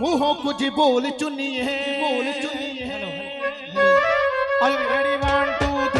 ਮੂੰਹੋਂ ਕੁਝ ਬੋਲ ਚੁੰਨੀਏ ਬੋਲ ਚੁੰਨੀਏ ਆਰ ਯੂ ਰੈਡੀ 1 2 3 ਸਟਾਰਟ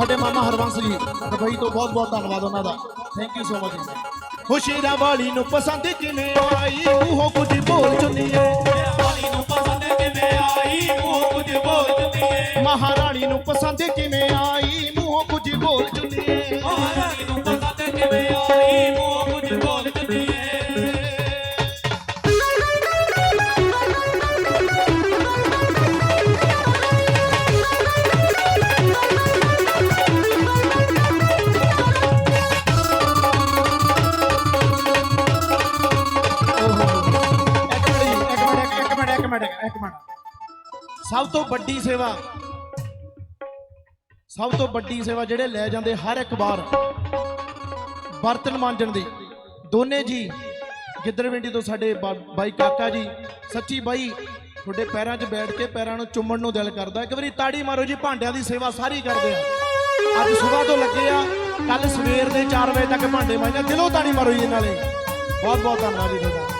ਤੁਹਾਡੇ ਮਾਮਾ ਹਰਵੰਸ ਜੀ ਦੁਬਈ ਤੋਂ ਬਹੁਤ ਬਹੁਤ ਧੰਨਵਾਦ ਉਹਨਾਂ ਦਾ। ਥੈਂਕ ਯੂ ਸੋ ਮਚ ਖੁਸ਼ੀ ਦਾ ਵਾਲੀ ਨੂੰ ਪਸੰਦ ਕਿਵੇਂ ਆਈ? ਮੂੰਹੋਂ ਕੁਝ ਬੋਲ ਚੁੰਨੀਏ ਮਹਾਰਾਣੀ ਸਭ ਤੋਂ ਵੱਡੀ ਸੇਵਾ। ਸਭ ਤੋਂ ਵੱਡੀ ਸੇਵਾ ਜਿਹੜੇ ਲੈ ਜਾਂਦੇ ਹਰ ਇੱਕ ਵਾਰ, ਬਰਤਨ ਮਾਂਜਣ ਦੀ। ਦੋਨੇ ਜੀ ਗਿੱਦੜਵਿੰਡੀ ਤੋਂ ਸਾਡੇ ਬਾ- ਬਾਈ ਕਾਕਾ ਜੀ, ਸੱਚੀ ਬਾਈ, ਤੁਹਾਡੇ ਪੈਰਾਂ 'ਚ ਬੈਠ ਕੇ ਪੈਰਾਂ ਨੂੰ ਚੁੰਮਣ ਨੂੰ ਦਿਲ ਕਰਦਾ। ਇੱਕ ਵਾਰੀ ਤਾੜੀ ਮਾਰੋ ਜੀ, ਭਾਂਡਿਆਂ ਦੀ ਸੇਵਾ ਸਾਰੀ ਕਰਦੇ ਆ। ਅੱਜ ਸਵੇਰ ਤੋਂ ਲੱਗੇ ਆ ਕੱਲ ਸਵੇਰ ਦੇ 4 ਵਜੇ ਤੱਕ ਭਾਂਡੇ ਮਾਂਜਦੇ ਦਿਲੋਂ ਤਾੜੀ ਮਾਰੋ ਜੀ ਨਾਲੇ। ਬਹੁਤ ਬਹੁਤ ਧੰਨਵਾਦ ਜੀ ਤੁਹਾਡਾ।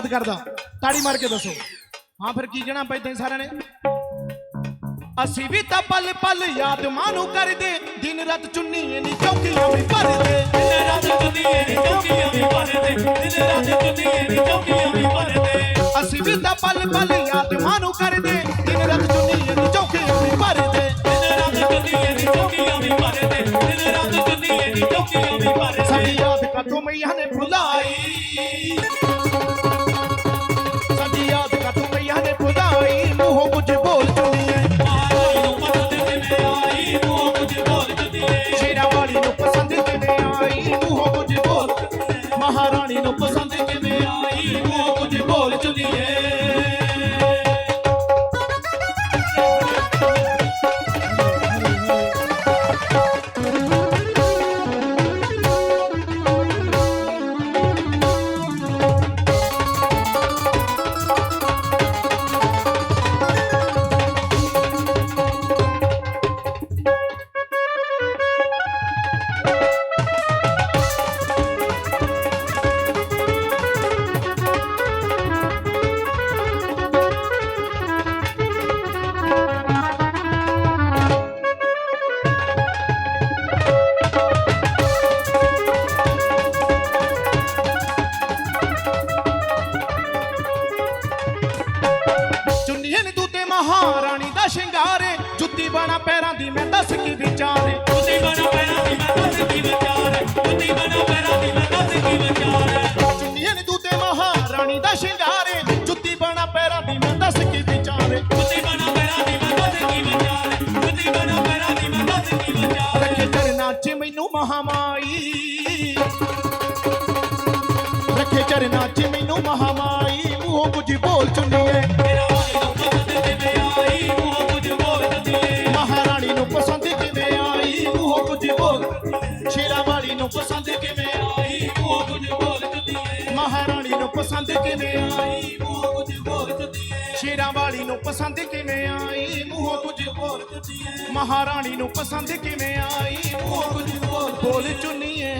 ਯਾਦ ਕਰਦਾ। ਤਾੜੀ ਮਾਰ ਕੇ ਦੱਸੋ। ਹਾਂ ਫਿਰ ਕੀ ਕਹਿਣਾ ਪੈਂਦਾ ਸਾਰਿਆਂ ਨੇ? ਅਸੀਂ ਵੀ ਤਾਂ ਪਲ ਪਲ ਯਾਦ ਮਾਂ ਨੂੰ ਕਰਦੇ ਦਿਨ ਰਾਤ ਚੁੰਨੀ ਨਹੀਂ ਚੌਕੀਆਂ ਵੀ ਭਰਦੇ। ਅਸੀਂ ਵੀ ਤਾਂ ਪਲ ਪਲ ਯਾਦ ਮਾਂ ਨੂੰ ਕਰਦੇ ਦਿਨ ਰਾਤ ਚੁੰਨੀ ਨਹੀਂ ਚੌਕੀਆਂ ਵੀ ਭਰਦੇ। ਸਾਡੀ ਯਾਦ ਕਦੋਂ ਮਈਆਂ ਨੇ ਮਹਾਰਾਣੀ ਦੀ ਮੈਂ ਦੱਸ ਕੀ ਵਿਚਾਰ। ਜੁੱਤੀ ਬਣਾ ਪੈਰਾਂ ਦੀ ਮੈਂ ਦੱਸ ਕੀ ਵਿਚਾਰ। ਜੁੱਤੀ ਬਣਾ ਪੈਰਾਂ ਦੀ ਮੈਂ ਦੱਸ ਕੀ ਵਿਚਾਰ। ਚੁੰਨੀਆਂ ਨੇ ਦੂਤੇ ਮਹਾਰਾਣੀ ਦਾ ਸ਼ਿੰਗਾਰੇ ਜੁੱਤੀ ਬਣਾ ਪੈਰਾਂ ਦੀ ਮੈਂ ਦੱਸ ਕੀ ਵਿਚਾਰ। ਜੁੱਤੀ ਬਣਾ ਪੈਰਾਂ ਦੀ ਮੈਂ ਦੱਸ ਕੀ ਵਿਚਾਰ। ਜੁੱਤੀ ਬਣਾ ਪੈਰਾਂ ਦੀ ਮੈਂ ਦੱਸ ਕੀ ਵਿਚਾਰ। ਰੱਖੇ ਚਰਨਾਂ 'ਚ ਮੈਨੂੰ ਮਹਾਮਾਈ। ਰੱਖੇ ਚਰਨਾਂ 'ਚ ਮੈਨੂੰ ਮਹਾਮਾਈ। ਮੂੰਹੋਂ ਕੁਝ ਬੋਲ ਚੁੰਨੀਏ ਬੋਲ ਸ਼ੇਰਾਂ ਵਾਲੀ ਨੂੰ ਪਸੰਦ ਕਿਵੇਂ ਆਈ? ਉਹ ਕੁਝ ਬੋਲ ਦਈਏ ਮਹਾਰਾਣੀ ਨੂੰ ਪਸੰਦ ਕਿਵੇਂ ਆਈ? ਉਹ ਕੁਝ ਬੋਲ ਦਈਏ ਸ਼ੇਰਾਂ ਵਾਲੀ ਨੂੰ ਪਸੰਦ ਕਿਵੇਂ ਆਈ? ਮੂੰਹੋਂ ਕੁਝ ਬੋਲ ਦਈਏ ਮਹਾਰਾਣੀ ਨੂੰ ਪਸੰਦ ਕਿਵੇਂ ਆਈ? ਮੂੰਹੋਂ ਕੁਝ ਬੋਲ ਚੁੰਨੀਏ।